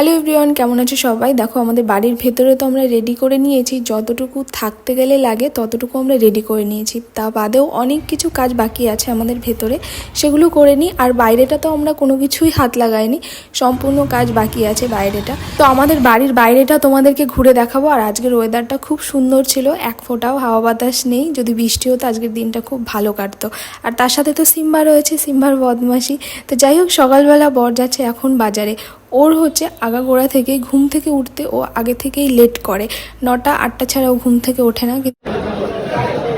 Hello everyone কেমন আছে সবাই? দেখো, আমাদের বাড়ির ভেতরে তো আমরা রেডি করে নিয়েছি। যতটুকু থাকতে গেলে লাগে, ততটুকু আমরা রেডি করে নিয়েছি। তা বাদেও অনেক কিছু কাজ বাকি আছে আমাদের ভেতরে। সেগুলো করে নিই, আর বাইরেটা তো আমরা কোনো কিছুই হাত লাগাইনি। সম্পূর্ণ কাজ বাকি আছে বাইরেটা। তো আমাদের বাড়ির বাইরেটা তোমাদেরকে ঘুরে দেখাবো। আর আজকের ওয়েদারটা খুব সুন্দর ছিল। এক ফোঁটাও হাওয়া বাতাস নেই। যদি বৃষ্টি হতো, আজকের দিনটা খুব ভালো কাটতো। আর তার সাথে তো সিম্বা রয়েছে, সিম্বার বদমাসি তো যাই হোক, সকালবেলা বর যাচ্ছে এখন বাজারে। ওর হচ্ছে আগাগোড়া থেকে ঘুম থেকে উঠতে ও আগে থেকেই লেট করে। নটা, আটটা ছাড়া ও ঘুম থেকে ওঠে না, কিন্তু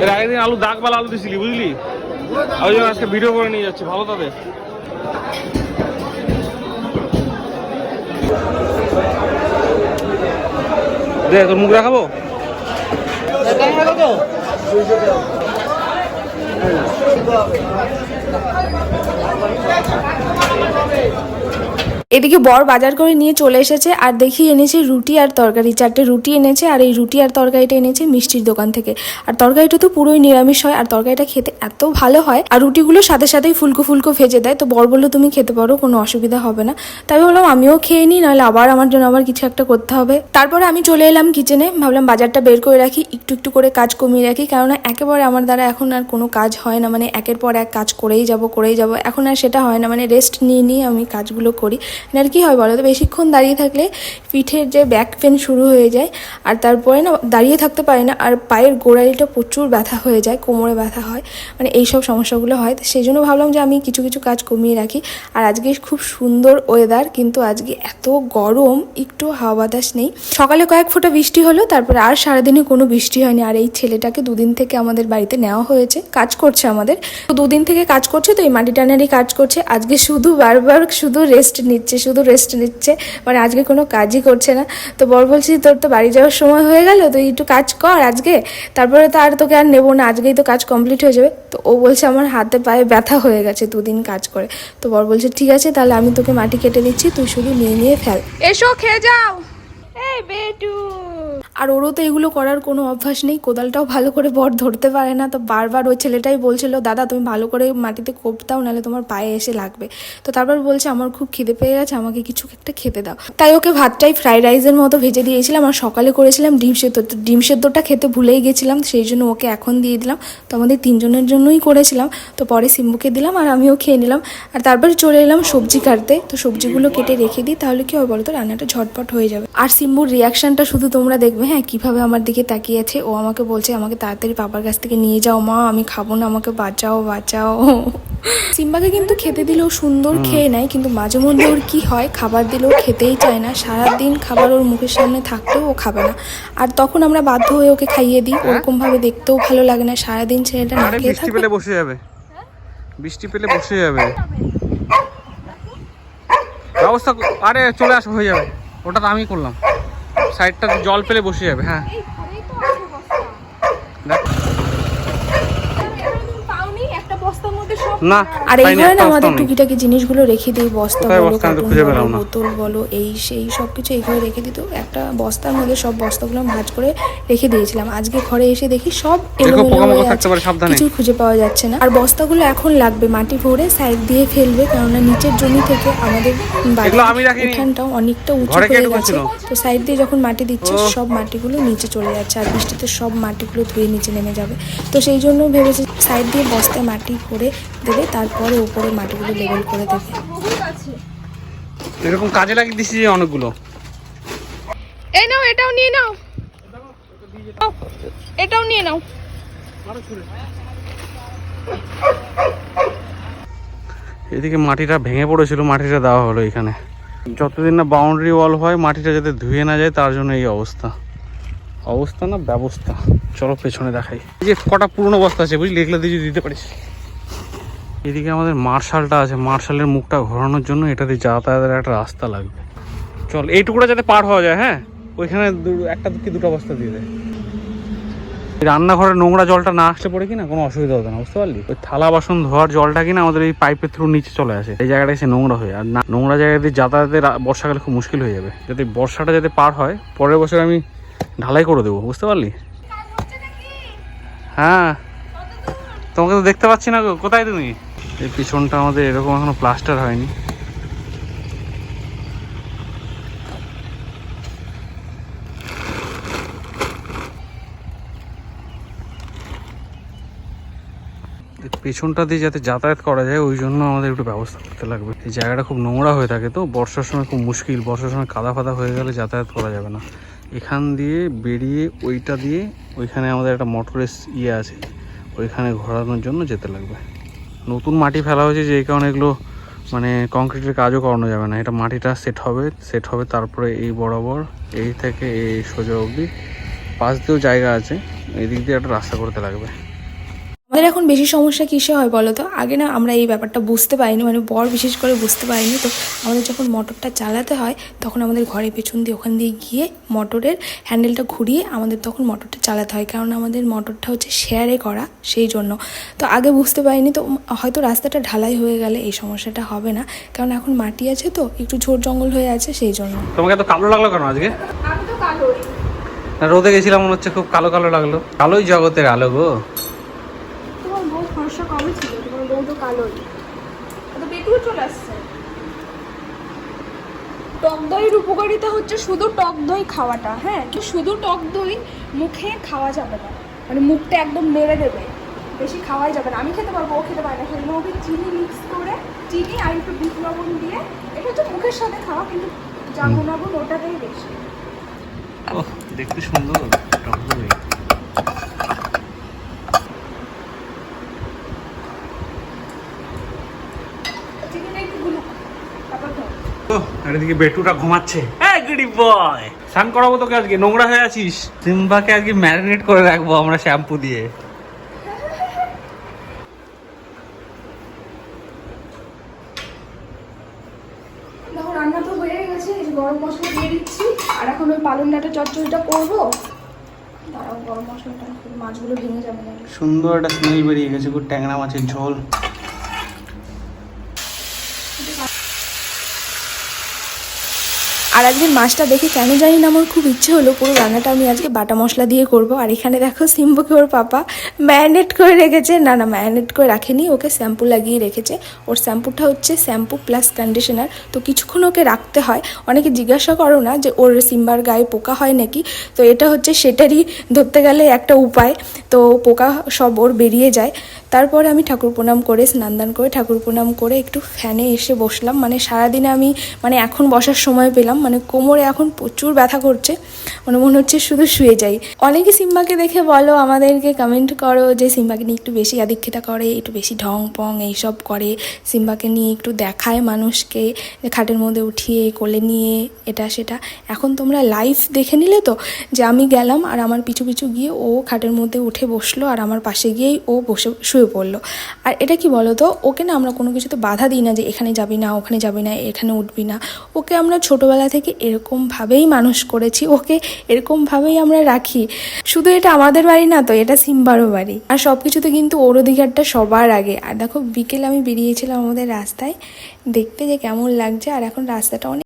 এর আগের দিন আলু, দাগ বালা আলু দিছিলি, বুঝলি? ওই জন্য আজকে ভিডিও করে নিয়ে যাচ্ছি, ভালো দে, তোর মুখ দেখাবো? এদিকে বর বাজার করে নিয়ে চলে এসেছে আর দেখি এনেছে রুটি আর তরকারি, চারটে রুটি এনেছে আর এই রুটি আর তরকারিটা এনেছে মিষ্টির দোকান থেকে। আর তরকারিটা তো পুরোই নিরামিষ হয় আর তরকারিটা খেতে এত ভালো হয় আর রুটিগুলো সাথে সাথেই ফুলকো ফুলকো ভেজে দেয়। তো বর বলল, তুমি খেতে পারো, কোনো অসুবিধা হবে না। তাই বললাম, আমিও খেয়ে নিই, নাহলে আবার আমার জন্য আবার কিছু একটা করতে হবে। তারপরে আমি চলে এলাম কিচেনে ভাবলাম বাজারটা বের করে রাখি, একটু একটু করে কাজ কমিয়ে রাখি, কেননা একেবারে আমার দ্বারা এখন আর কোনো কাজ হয় না মানে একের পর এক কাজ করেই যাব করেই যাব। এখন আর সেটা হয় না মানে রেস্ট নিয়ে নিয়ে আমি কাজগুলো করি। আর কি হয় বলো তো, বেশিক্ষণ দাঁড়িয়ে থাকলে পিঠের যে ব্যাক পেন শুরু হয়ে যায়, আর তারপরে না দাঁড়িয়ে থাকতে পারে না, আর পায়ের গোড়ালিটা প্রচুর ব্যথা হয়ে যায়, কোমরে ব্যথা হয় মানে এই সব সমস্যাগুলো হয়। তো সেই জন্য ভাবলাম যে আমি কিছু কিছু কাজ কমিয়ে রাখি। আর আজকে খুব সুন্দর ওয়েদার কিন্তু আজকে এত গরম, একটু হাওয়া বাতাস নেই। সকালে কয়েক ফোঁটা বৃষ্টি হলো, তারপরে আর সারাদিনে কোনো বৃষ্টি হয়নি। আর এই ছেলেটাকে দুদিন থেকে আমাদের বাড়িতে নেওয়া হয়েছে, কাজ করছে আমাদের। তো দুদিন থেকে কাজ করছে, তো এই মাটি টানারই কাজ করছে। আজকে শুধু বারবার শুধু রেস্ট নিচ্ছে। শুধু রেস্ট নিচ্ছে মানে আজকে কোনো কাজই করছে না। তো বর বলছি তোর তো বাড়ি যাওয়ার সময় হয়ে গেল, তুই একটু কাজ কর আজকে, তারপরে তো আর তোকে আর নেব না, আজকেই তো কাজ কমপ্লিট হয়ে যাবে। তো ও বলছে, আমার হাতে পায়ে ব্যথা হয়ে গেছে, দুদিন কাজ করে। তো বর বলছে, ঠিক আছে, তাহলে আমি তোকে মাটি কেটে দিচ্ছি, তুই শুধু নিয়ে নিয়ে ফেল। এসো, খেয়ে যাও। বেটু। আর ওরও তো এগুলো করার কোনো অভ্যাস নেই, কোদালটাও ভালো করে বর ধরতে পারে না। তো বারবার ওই ছেলেটাই বলছিল, দাদা, তুমি ভালো করে মাটিতে কোপ দাও, নাহলে তোমার পায়ে এসে লাগবে। তো তারপর বলছে, আমার খুব খিদে পেয়ে গেছে, আমাকে কিছু একটা খেতে দাও। তাই ওকে ভাতটাই ফ্রাইড রাইসের মতো ভেজে দিয়েছিলাম, আর সকালে করেছিলাম ডিম সেদ্ধ। তো ডিম সেদ্ধটা খেতে ভুলেই গেছিলাম, সেই জন্য ওকে এখন দিয়ে দিলাম। তো আমাদের তিনজনের জন্যই করেছিলাম, তো পরে সিম্বুকে দিলাম আর আমিও খেয়ে নিলাম। আর তারপরে চলে এলাম সবজি কাটতে। তো সবজিগুলো কেটে রেখে দিই, তাহলে কি হবে বলো তো রান্নাটা ঝটপট হয়ে যাবে। আর সিম্বুর রিয়াকশনটা শুধু তোমরা দেখবে হ্যাঁ কীভাবে আমার দিকে তাকিয়ে আছে ও আমাকে বলছে আমাকে তাড়াতাড়ি বাবার কাছ থেকে নিয়ে যাও মা আমি খাব না আমাকে বাঁচাও বাঁচাও। সিম্বাকে কিন্তু খেতে দিলেও সুন্দর খেয়ে নেয় কিন্তু মাঝে মধ্যে ওর কী হয় খাবার দিলেও খেতেই চায় না। সারাদিন খাবার ওর মুখের সামনে থাকলেও ও খাবে না। আর তখন আমরা বাধ্য হয়ে ওকে খাইয়ে দিই ওরকমভাবে দেখতেও ভালো লাগে না। সারাদিন ছেলেটা না খেয়ে থাকবে পেলে বসে যাবে। বৃষ্টি পেলে বসে যাবে। ব্যবস্থা ক- আরে চলে আসো হয়ে যাবে। ওটা তো আমি করলাম। সাইডটা জল পেলে বসে যাবে হ্যাঁ দেখ। না আর এই পাইনি, ঘরে না আমাদের টুকিটাকি জিনিসগুলো রেখে দিই বস্তা বলো কার্টুন। বোতল বলো এই সেই সব কিছু এই ঘরে রেখে দিত একটা বস্তার মধ্যে সব বস্তাগুলো ভাঁজ করে রেখে দিয়েছিলাম আজকে ঘরে এসে দেখি সব এলোমেলো। কিছুই খুঁজে পাওয়া যাচ্ছে না আর বস্তাগুলো এখন লাগবে মাটি ভরে সাইড দিয়ে ফেলবে কেননা নিচের জমি থেকে আমাদের এগুলো আমি রাখিনি। উঠানটাও অনেকটা উঁচু হয়ে গেছে তো সাইড দিয়ে যখন মাটি দিচ্ছে। সব মাটিগুলো নিচে চলে যাচ্ছে আর বৃষ্টিতে সব মাটিগুলো ধুয়ে নিচে নেমে যাবে তো সেই জন্য ভেবেছি সাইড দিয়ে বস্তায় মাটি ভরে দেবে তারপরে উপরে মাটিগুলো লেবেল করে দেবে। এরকম কাজে লাগিয়ে দিছি যে অনেকগুলো। এই নাও এটাও নিয়ে নাও। এটাও নিয়ে নাও। এদিকে মাটিটা ভেঙে পড়েছিল মাটিটা দেওয়া হলো এখানে। যতদিন না বাউন্ডারি ওয়াল হয় মাটিটা যাতে ধুয়ে না যায় তার জন্য এই অবস্থা। অবস্থা না ব্যবস্থা? চলো পেছনে দেখাই। এই যে কটা পুরনো বস্তা আছে বুঝলি? এগুলো দিয়ে যদি দিতে পারিস। এদিকে আমাদের মার্শালটা আছে, মার্শালের মুখটা ঘোরানোর জন্য এটা দিয়ে যাতায়াতের একটা রাস্তা লাগবে। চল, এইটুকুটা যাতে পার হওয়া যায় হ্যাঁ? ওইখানে একটা কি দুটো বস্তা দিয়ে দেয়। এই রান্নাঘরের নোংরা জলটা না আসলে পরে কিনা, কোনো অসুবিধা হতো না, বুঝতে পারলি? ওই থালা বাসন ধোয়ার জলটা কিনা আমাদের এই পাইপের থ্রু নিচে চলে আসে। এই জায়গাটা এসে নোংরা হয়ে, আর না, নোংরা জায়গা দিয়ে যাতায়াতে বর্ষাকালে খুব মুশকিল হয়ে যাবে। যাতে বর্ষাটা যাতে পার হয়, পরের বছর আমি ঢালাই করে দেবো, বুঝতে পারলি? হ্যাঁ। তোমাকে তো দেখতে পাচ্ছি না কোথায় তুমি? এই পিছনটা আমাদের এরকম এখনও প্লাস্টার হয়নি। পেছনটা দিয়ে যাতে যাতায়াত করা যায়, ওই জন্য আমাদের একটু ব্যবস্থা করতে লাগবে। এই জায়গাটা খুব নোংরা হয়ে থাকে তো, বর্ষার সময় খুব মুশকিল। বর্ষার সময় কাদা ফাদা হয়ে গেলে যাতায়াত করা যাবে না। এখান দিয়ে বেরিয়ে ওইটা দিয়ে ওইখানে আমাদের একটা মোটরের ইয়ে আছে, ওইখানে ঘোরানোর জন্য যেতে লাগবে। নতুন মাটি ফেলা হয়েছে যে এই কারণে এগুলো মানে কংক্রিটের কাজও করানো যাবে না। এটা মাটিটা সেট হবে সেট হবে তারপরে এই বরাবর, এই থেকে এই সোজা অবধি। পাশ দিয়েও জায়গা আছে এই দিক দিয়ে একটা রাস্তা করতে লাগবে। আমাদের এখন বেশি সমস্যা কিসে হয় বলো তো? আগে না আমরা এই ব্যাপারটা বুঝতে পারিনি মানে বর বিশেষ করে বুঝতে পারিনি। তো আমাদের যখন মোটরটা চালাতে হয় তখন আমাদের ঘরের পেছন দিয়ে ওখান দিয়ে গিয়ে মোটরের হ্যান্ডেলটা ঘুরিয়ে আমাদের তখন মোটরটা চালাতে হয়। কারণ আমাদের মোটরটা হচ্ছে শেয়ারে করা সেই জন্য। তো আগে বুঝতে পারিনি তো হয়তো রাস্তাটা ঢালাই হয়ে গেলে এই সমস্যাটা হবে না। কারণ এখন মাটি আছে তো একটু ঝোড় জঙ্গল হয়ে আছে সেই জন্য। তোমাকে এত কালো লাগল কেন আজকে? আমি তো কালোই। না, রোদে গেছিলাম মনে হচ্ছে খুব কালো কালো লাগল। কালোই জগতের আলো গো। ফর্সা কবে ছিল তোমার বউ তো কালোই। তো বেটুও চলে আসছে। টক দইয়ের উপকারিতা হচ্ছে শুধু টক দই খাওয়াটা হ্যাঁ? শুধু টক দই মুখে খাওয়া যাবে না। মানে মুখটা একদম মেরে দেবে। বেশি খাওয়াই যাবে না। আমি খেতে পারব ও খেতে পারে না। সেই জন্য ওকে চিনি মিক্স করে চিনি আর একটু বিট লবণ দিয়ে এটা হচ্ছে মুখের সাথে খাওয়া কিন্তু যা গুণাগুণ ওটাতেই বেশি। ও দেখতে সুন্দর টকদই। চিনিটা একটু গুলুক তারপর আর এদিকে বেটুটা ঘুমাচ্ছে। গুডি বয়। স্নান করাবো তোকে আজকে নোংরা হয়ে আছিস? সিম্বাকে আজকে ম্যারিনেট করে রাখব আমরা শ্যাম্পু দিয়ে। রান্না তো হয়ে গেছে গরম মশলা দিয়ে দিচ্ছি আর এখন ওই পালং ডাঁটা চচ্চড়িটা করব। দাঁড়াও গরম মশলাটা মাছগুলো ভেঙে যাবে সুন্দর একটা স্মেল বেরিয়ে গেছে খুব ট্যাংরা মাছের ঝোল। আর একদিন মাছটা দেখে কেন জানি না, আমার খুব ইচ্ছে হলো পুরো রান্নাটা আমি আজকে বাটা মশলা দিয়ে করব। আর এখানে দেখো সিম্বুকে ওর পাপা ম্যারিনেট করে রেখেছে। না না, ম্যারিনেট করে রাখেনি, ওকে শ্যাম্পু লাগিয়ে রেখেছে। ওর শ্যাম্পুটা হচ্ছে শ্যাম্পু প্লাস কন্ডিশনার। তো কিছুক্ষণ ওকে রাখতে হয়। অনেকে জিজ্ঞাসা করো না যে ওর সিম্বার গায়ে পোকা হয় নাকি? তো এটা হচ্ছে সেটারই ধরতে গেলে একটা উপায়। তো পোকা সব ওর বেরিয়ে যায়। তারপরে আমি ঠাকুর প্রণাম করে, স্নান দান করে, ঠাকুর প্রণাম করে একটু ফ্যানে এসে বসলাম। মানে সারাদিনে আমি মানে এখন বসার সময় পেলাম। মানে কোমরে এখন প্রচুর ব্যথা করছে। মানে মনে হচ্ছে শুধু শুয়ে যাই। অনেকে সিম্বাকে দেখে বলো, আমাদেরকে কমেন্ট করো যে সিম্বাকে নিয়ে একটু বেশি আদিক্ষেতা করে, একটু বেশি ঢং পং এইসব করে। সিম্বাকে নিয়ে একটু দেখায় মানুষকে, খাটের মধ্যে উঠিয়ে, কোলে নিয়ে, এটা সেটা। এখন তোমরা লাইভ দেখে নিলে তো যে আমি গেলাম আর আমার পিছু পিছু গিয়ে ও খাটের মধ্যে উঠে বসল আর আমার পাশে গিয়েই ও বসে শুয়ে পড়ল আর এটা কি বলো তো ওকে না আমরা কোনো কিছুতে বাধা দিই না যে এখানে যাবি না, ওখানে যাবি না, এখানে উঠবি না। ওকে আমরা ছোটোবেলা থেকে এরকমভাবেই মানুষ করেছি, ওকে এরকমভাবেই আমরা রাখি। শুধু এটা আমাদের বাড়ি না তো, এটা সিম্বারও বাড়ি। আর সব কিছুতে কিন্তু ওর অধিকারটা সবার আগে। আর দেখো, বিকেল আমি বেরিয়েছিলাম আমাদের রাস্তায়, দেখতে যে কেমন লাগছে। আর এখন রাস্তাটা অনেক